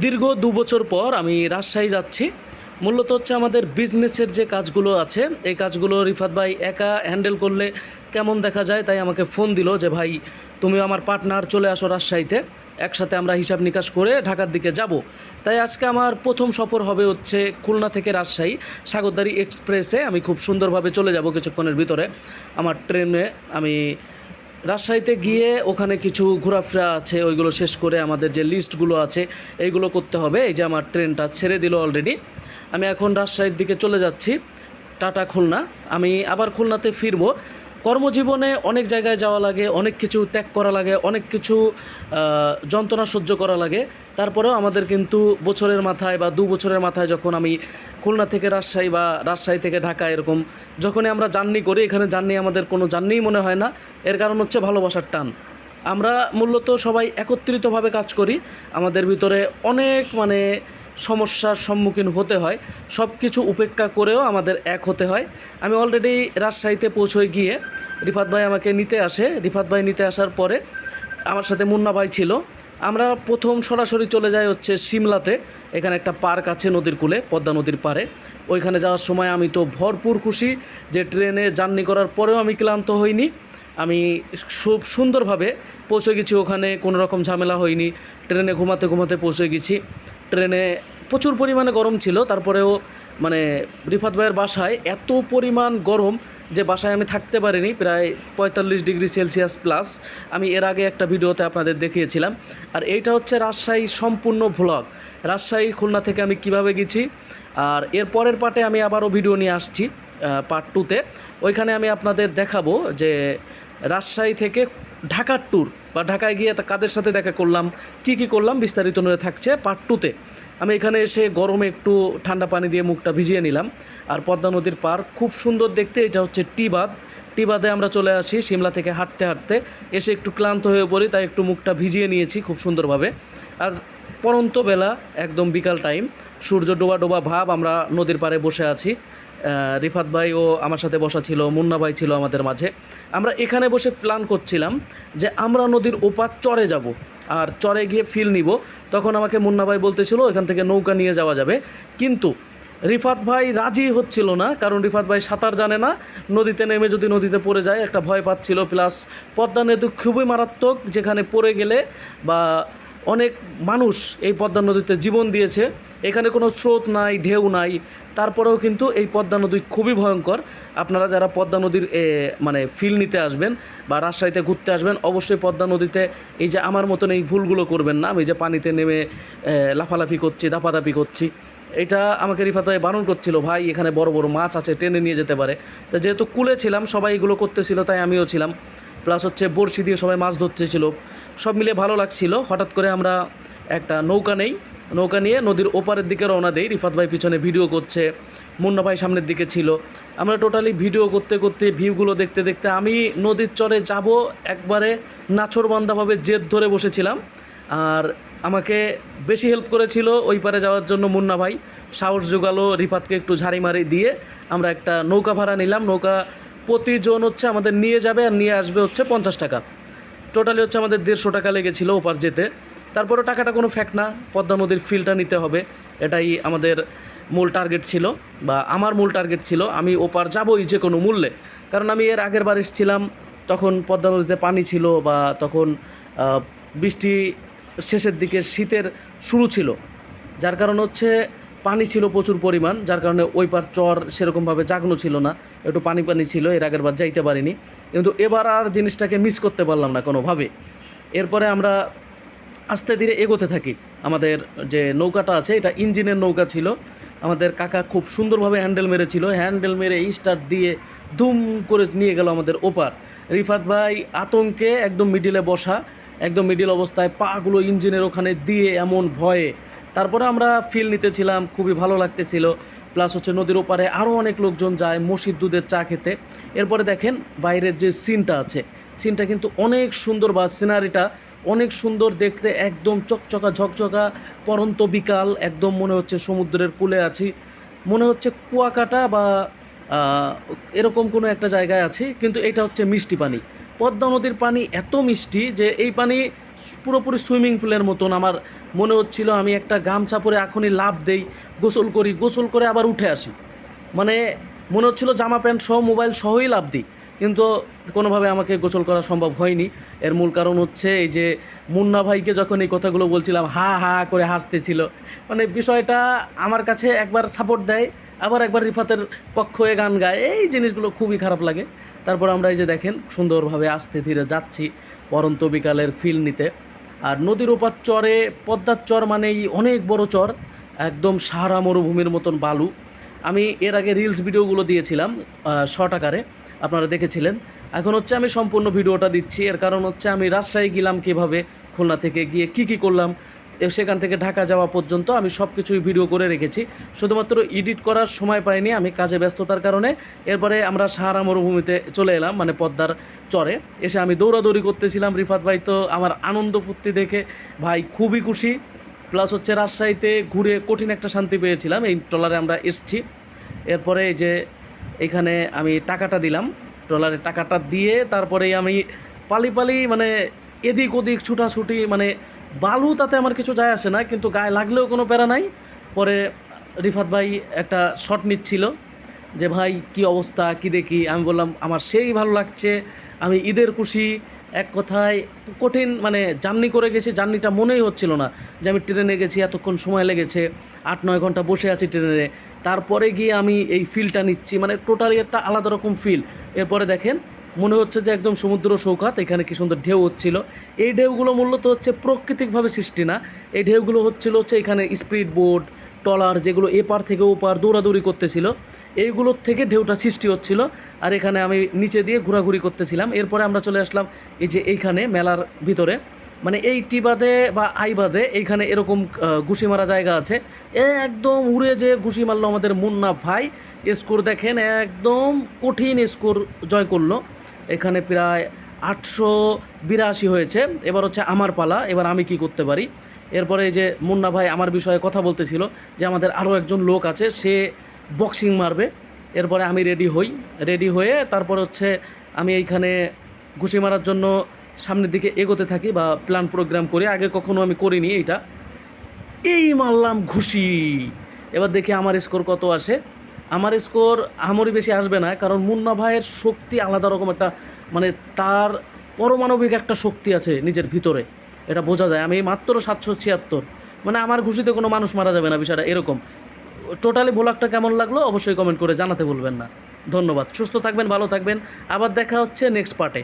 দীর্ঘ দু বছর পর আমি রাজশাহী যাচ্ছি। মূলত হচ্ছে আমাদের বিজনেসের যে কাজগুলো আছে, এই কাজগুলো রিফাত ভাই একা হ্যান্ডেল করলে কেমন দেখা যায় তাই আমাকে ফোন দিল যে, ভাই তুমি আমার পার্টনার চলে আসো রাজশাহীতে, একসাথে আমরা হিসাব নিকাশ করে ঢাকার দিকে যাব। তাই আজকে আমার প্রথম সফর হবে হচ্ছে খুলনা থেকে রাজশাহী সাগরদারি এক্সপ্রেসে আমি খুব সুন্দরভাবে চলে যাব কিছুক্ষণের ভিতরে। আমার ট্রেনে আমি রাজশাহীতে গিয়ে ওখানে কিছু ঘোরাফেরা আছে, ওইগুলো শেষ করে আমাদের যে লিস্টগুলো আছে, এইগুলো করতে হবে। এই যে আমার ট্রেনটা ছেড়ে দিল অলরেডি আমি এখন রাজশাহীর দিকে চলে যাচ্ছি, টাটা খুলনা। আমি আবার খুলনাতে ফিরবো। কর্মজীবনে অনেক জায়গায় যাওয়া লাগে, অনেক কিছু ত্যাগ করা লাগে, অনেক কিছু যন্ত্রণা সহ্য করা লাগে। তারপরেও আমাদের কিন্তু বছরের মাথায় বা দু বছরের মাথায় যখন আমি খুলনা থেকে রাজশাহী বা রাজশাহী থেকে ঢাকা এরকম যখনই আমরা জার্নি করি, এখানে জার্নি আমাদের কোনো জার্নিই মনে হয় না। এর কারণ হচ্ছে ভালোবাসার টান। আমরা মূলত সবাই একত্রিতভাবে কাজ করি। আমাদের ভিতরে অনেক মানে সমস্যার সম্মুখীন হতে হয়। সব কিছু উপেক্ষা করেও আমাদের এক হতে হয়। আমি অলরেডি রাজশাহীতে পৌঁছে গিয়ে রিফাত ভাই আমাকে নিতে আসে। রিফাত ভাই নিতে আসার পরে আমার সাথে মুন্না ভাই ছিল। আমরা প্রথম সরাসরি চলে যাই হচ্ছে সিমলাতে। এখানে একটা পার্ক আছে নদীর কূলে, পদ্মা নদীর পারে ওইখানে যাওয়ার সময় আমি তো ভরপুর খুশি যে ট্রেনে জার্নি করার পরেও আমি ক্লান্ত হইনি। আমি খুব সুন্দরভাবে পৌঁছে গেছি ওখানে, কোনো রকম ঝামেলা হয়নি। ট্রেনে ঘুমাতে ঘুমাতে পৌঁছে গেছি। ট্রেনে প্রচুর পরিমাণে গরম ছিল, তারপরেও মানে রিফাত ভাইয়ের বাসায় এত পরিমাণ গরম যে বাসায় আমি থাকতে পারিনি, প্রায় পঁয়তাল্লিশ ডিগ্রি সেলসিয়াস প্লাস। আমি এর আগে একটা ভিডিওতে আপনাদের দেখিয়েছিলাম। আর এইটা হচ্ছে রাজশাহী সম্পূর্ণ ভ্লগ রাজশাহী খুলনা থেকে আমি কীভাবে গেছি, আর এর পরের পার্টে আমি আবারও ভিডিও নিয়ে আসছি পার্ট টুতে ওইখানে আমি আপনাদের দেখাবো যে রাজশাহী থেকে ঢাকার ট্যুর বা ঢাকায় গিয়ে কাদের সাথে দেখা করলাম? কি কি করলাম? বিস্তারিত থাকছে পার্ট টুতে আমি এখানে এসে গরমে একটু ঠান্ডা পানি দিয়ে মুখটা ভিজিয়ে নিলাম। আর পদ্মা নদীর পার খুব সুন্দর দেখতে, এটা হচ্ছে টিবাদ। টিবাদে আমরা চলে আসি, সিমলা থেকে হাঁটতে হাঁটতে। এসে একটু ক্লান্ত হয়ে পড়ি, তাই একটু মুখটা ভিজিয়ে নিয়েছি খুব সুন্দরভাবে। আর পরন্ত বেলা, একদম বিকাল টাইম সূর্য ডোবা ডোবা ভাব, আমরা নদীর পাড়ে বসে আছি। রিফাত ভাই ও আমার সাথে বসা ছিল, মুন্না ভাই ছিল আমাদের মাঝে। আমরা এখানে বসে প্ল্যান করছিলাম যে আমরা নদীর ওপার চরে যাব আর চরে গিয়ে ফিল নিব। তখন আমাকে মুন্না ভাই বলতেছিল এখান থেকে নৌকা নিয়ে যাওয়া যাবে। কিন্তু রিফাত ভাই রাজি হচ্ছিল না, কারণ রিফাত ভাই সাঁতার জানে না। নদীতে নেমে যদি নদীতে পড়ে যায়, একটা ভয় পাচ্ছিল। প্লাস পদ্মা নদী খুবই মারাত্মক, যেখানে পড়ে গেলে বা অনেক মানুষ এই পদ্মা নদীতে জীবন দিয়েছে। এখানে কোনো স্রোত নাই, ঢেউ নাই। তারপরেও কিন্তু এই পদ্মা নদী খুবই ভয়ঙ্কর। আপনারা যারা পদ্মা নদীর মানে ফিল নিতে আসবেন বা রাজশাহীতে ঘুরতে আসবেন, অবশ্যই পদ্মা নদীতে এই যে আমার মতন এই ভুলগুলো করবেন না। আমি যে পানিতে নেমে লাফালাফি করছি, দাপাদাপি করছি, এটা আমাকে রিফাত ভাই বারণ করছিল, ভাই, এখানে বড় বড় মাছ আছে, টেনে নিয়ে যেতে পারে। তো যেহেতু কুলে ছিলাম, সবাই এগুলো করতেছিল, তাই আমিও ছিলাম। প্লাস হচ্ছে বড়শি দিয়ে সবাই মাছ ধরতেছিল। সব মিলে ভালো লাগছিল। হঠাৎ করে আমরা একটা নৌকা নেই। নৌকা নিয়ে নদীর ওপারের দিকে রওনা দেই। রিফাত ভাই পিছনে ভিডিও করছে। মুন্না ভাই সামনের দিকে ছিল। আমরা টোটালি ভিডিও করতে করতে ভিউগুলো দেখতে দেখতে আমি নদীর চরে যাব, একবারে নাছরবান্দাভাবে জেদ ধরে বসেছিলাম। আর আমাকে বেশি হেল্প করেছিল ওই পারে যাওয়ার জন্য মুন্না ভাই। সাহস জোগালো রিফাতকে একটু ঝাড়ি মারি দিয়ে। আমরা একটা নৌকা ভাড়া নিলাম। নৌকা প্রতিজন হচ্ছে আমাদের নিয়ে যাবে আর নিয়ে আসবে হচ্ছে পঞ্চাশ টাকা। টোটালি হচ্ছে আমাদের দেড়শো টাকা লেগেছিল ওপার যেতে। তারপরে টাকাটা কোনো ফ্যাক্ট না, পদ্মা নদীর ফিলটা নিতে হবে। এটাই আমাদের মূল টার্গেট ছিল, বা আমার মূল টার্গেট ছিল। আমি ওপার যাবই যে কোনো মূল্যে। কারণ আমি এর আগের বার এসেছিলাম, তখন পদ্মা নদীতে পানি ছিল বা তখন বৃষ্টি শেষের দিকে শীতের শুরু ছিল। যার কারণ হচ্ছে পানি ছিল প্রচুর পরিমাণ, যার কারণে ওই পার চর সেরকমভাবে জাগনো ছিল না। একটু পানি পানি ছিল, এর আগের বার যাইতে পারিনি। কিন্তু এবার আর জিনিসটাকে মিস করতে পারলাম না কোনোভাবে। এরপরে আমরা আস্তে ধীরে এগোতে থাকি। আমাদের যে নৌকাটা আছে, এটা ইঞ্জিনের নৌকা ছিল। আমাদের কাকা খুব সুন্দরভাবে হ্যান্ডেল মেরেছিল। হ্যান্ডেল মেরে স্টার্ট দিয়ে দুম করে নিয়ে গেল আমাদের ওপার। রিফাত ভাই আতঙ্কে একদম মিডিলে বসা, একদম মিডিল অবস্থায় পাগুলো ইঞ্জিনের ওখানে দিয়ে এমন ভয়ে তারপরে আমরা ফিল নিতেছিলাম, খুবই ভালো লাগতেছিল। প্লাস হচ্ছে নদীর ওপারে আরও অনেক লোকজন যায়, মসজিদ দুধের চা খেতে। এরপরে দেখেন বাইরের যে সিনটা আছে সিনটা কিন্তু অনেক সুন্দর বা সিনারিটা অনেক সুন্দর দেখতে, একদম চকচকা, ঝকঝকা, পরন্ত বিকাল, একদম মনে হচ্ছে সমুদ্রের কূলে আছি। মনে হচ্ছে কুয়াকাটা বা এরকম কোনো একটা জায়গায় আছি, কিন্তু এটা হচ্ছে মিষ্টি পানি। পদ্মা নদীর পানি এত মিষ্টি যে এই পানি পুরোপুরি সুইমিং পুলের মতন আমার মনে হচ্ছিল। আমি একটা গামছা পরে এখনই লাভ দেই, গোসল করি, গোসল করে আবার উঠে আসি। মানে মনে হচ্ছিল জামা প্যান্ট সহ, মোবাইল সহই লাভ দিই। কিন্তু কোনোভাবে আমাকে গোসল করা সম্ভব হয়নি। এর মূল কারণ হচ্ছে এই যে মুন্না ভাইকে যখন এই কথাগুলো বলছিলাম, হা হা করে হাসতেছিল। মানে বিষয়টা আমার কাছে একবার সাপোর্ট দেয়, আবার একবার রিফাতের পক্ষ গান গায়। এই জিনিসগুলো খুবই খারাপ লাগে। তারপর আমরা এই যে দেখেন সুন্দরভাবে আস্তে ধীরে যাচ্ছি পরন্ত বিকালের ফিল নিতে। আর নদীর ওপার চরে, পদ্মার চর মানেই অনেক বড় চর, একদম সাহারা মরুভূমির মতন বালু। আমি এর আগে রিলস ভিডিওগুলো দিয়েছিলাম শর্ট আকারে, আপনারা দেখেছিলেন। এখন হচ্ছে আমি সম্পূর্ণ ভিডিওটা দিচ্ছি। এর কারণ হচ্ছে আমি রাজশাহী গেলাম কীভাবে, খুলনা থেকে গিয়ে কি কি করলাম সেখান থেকে ঢাকা যাওয়া পর্যন্ত আমি সব কিছুই ভিডিও করে রেখেছি। শুধুমাত্র এডিট করার সময় পাইনি আমি কাজে ব্যস্ততার কারণে। এরপরে আমরা সাহারা মরুভূমিতে চলে এলাম মানে পদ্মার চরে। এসে আমি দৌড়াদৌড়ি করতেছিলাম, রিফাত ভাই তো আমার আনন্দ ফুর্তি দেখে ভাই খুবই খুশি। প্লাস হচ্ছে রাজশাহীতে ঘুরে কঠিন একটা শান্তি পেয়েছিলাম, এই ট্রলারে আমরা এসছি। এরপরে এই যে এখানে আমি টাকাটা দিলাম, ট্রলারে টাকাটা দিয়ে তারপরেই আমি পালি পালি মানে এদিক ওদিক ছুটাছুটি মানে বালু তাতে আমার কিছু যায় আসে না, কিন্তু গায়ে লাগলেও কোনো প্যারা নাই। পরে রিফাত ভাই একটা শট নিচ্ছিল যে, ভাই, কি অবস্থা? কি দেখি? আমি বললাম, আমার সেই ভালো লাগছে, আমি ঈদের খুশি। এক কথায় কঠিন মানে জার্নি করে গেছি, জার্নিটা মনেই হচ্ছিল না যে, আমি ট্রেনে গেছি, এতক্ষণ সময় লেগেছে, আট, নয় ঘণ্টা বসে আছি ট্রেনে। তারপরে গিয়ে আমি এই ফিলটা নিচ্ছি মানে টোটালি একটা আলাদা রকম ফিল এরপরে দেখেন মনে হচ্ছে যে একদম সমুদ্র সৌখাত এখানে কি সুন্দর ঢেউ হচ্ছিল। এই ঢেউগুলো মূলত হচ্ছে প্রাকৃতিকভাবে সৃষ্টি না। এই ঢেউগুলো হচ্ছিল হচ্ছে এখানে স্পিড বোট টলার যেগুলো এপার থেকে ওপার দৌড়াদৌড়ি করতেছিল, এইগুলোর থেকে ঢেউটা সৃষ্টি হচ্ছিল। আর এখানে আমি নিচে দিয়ে ঘোরাঘুরি করতেছিলাম। এরপরে আমরা চলে আসলাম এই যে এইখানে মেলার ভিতরে। মানে এই টি বাদে বা আই বাদে এইখানে এরকম ঘুষি মারা জায়গা আছে। এ একদম উড়ে যে ঘুষি মারলো আমাদের মুন্না ভাই। স্কোর দেখেন, একদম কঠিন স্কোর জয় করল। এখানে প্রায় আটশো বিরাশি হয়েছে। এবার হচ্ছে আমার পালা, এবার আমি কি করতে পারি? এরপরে যে মুন্না ভাই আমার বিষয়ে কথা বলতেছিল যে আমাদের আরও একজন লোক আছে, সে বক্সিং মারবে। এরপরে আমি রেডি হই, রেডি হয়ে তারপর হচ্ছে আমি এইখানে ঘুষি মারার জন্য সামনের দিকে এগোতে থাকি বা প্ল্যান প্রোগ্রাম করি। আগে কখনো আমি করিনি এইটা। এই মারলাম ঘুষি। এবার দেখি আমার স্কোর কত আসে। আমার স্কোর আমারই বেশি আসবে না, কারণ মুন্না ভাইয়ের শক্তি আলাদা রকম একটা মানে তার পরমাণবিক একটা শক্তি আছে নিজের ভিতরে, এটা বোঝা যায়। আমি মাত্র সাতশো ছিয়াত্তর মানে আমার ঘুষিতে কোনো মানুষ মারা যাবে না বিষয়টা এরকম। টোটালি ভোলাকটা কেমন লাগল অবশ্যই কমেন্ট করে জানাতে ভুলবেন না। ধন্যবাদ। সুস্থ থাকবেন, ভালো থাকবেন। আবার দেখা হচ্ছে নেক্সট পার্টে